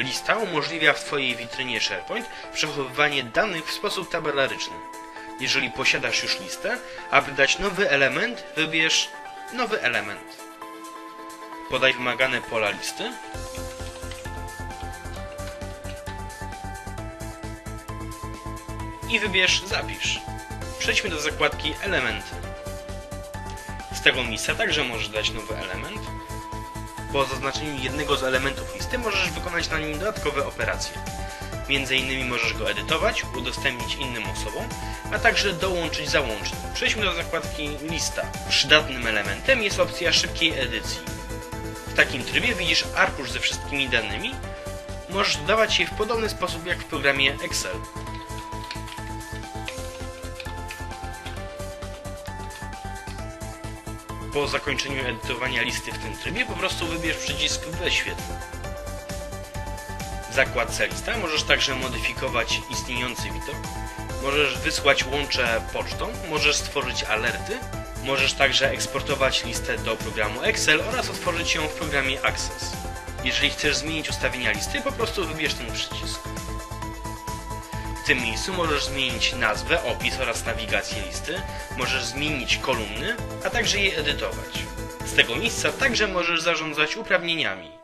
Lista umożliwia w Twojej witrynie SharePoint przechowywanie danych w sposób tabelaryczny. Jeżeli posiadasz już listę, aby dać nowy element, wybierz Nowy element. Podaj wymagane pola listy. I wybierz Zapisz. Przejdźmy do zakładki Elementy. Z tego miejsca także możesz dać nowy element. Po zaznaczeniu jednego z elementów listy możesz wykonać na nim dodatkowe operacje. Między innymi możesz go edytować, udostępnić innym osobom, a także dołączyć załącznik. Przejdźmy do zakładki Lista. Przydatnym elementem jest opcja szybkiej edycji. W takim trybie widzisz arkusz ze wszystkimi danymi. Możesz dodawać je w podobny sposób jak w programie Excel. Po zakończeniu edytowania listy w tym trybie po prostu wybierz przycisk Wyświetl. W zakładce lista możesz także modyfikować istniejący widok, możesz wysłać łącze pocztą, możesz stworzyć alerty, możesz także eksportować listę do programu Excel oraz otworzyć ją w programie Access. Jeżeli chcesz zmienić ustawienia listy, po prostu wybierz ten przycisk. Tym miejscu możesz zmienić nazwę, opis oraz nawigację listy, możesz zmienić kolumny, a także je edytować. Z tego miejsca także możesz zarządzać uprawnieniami.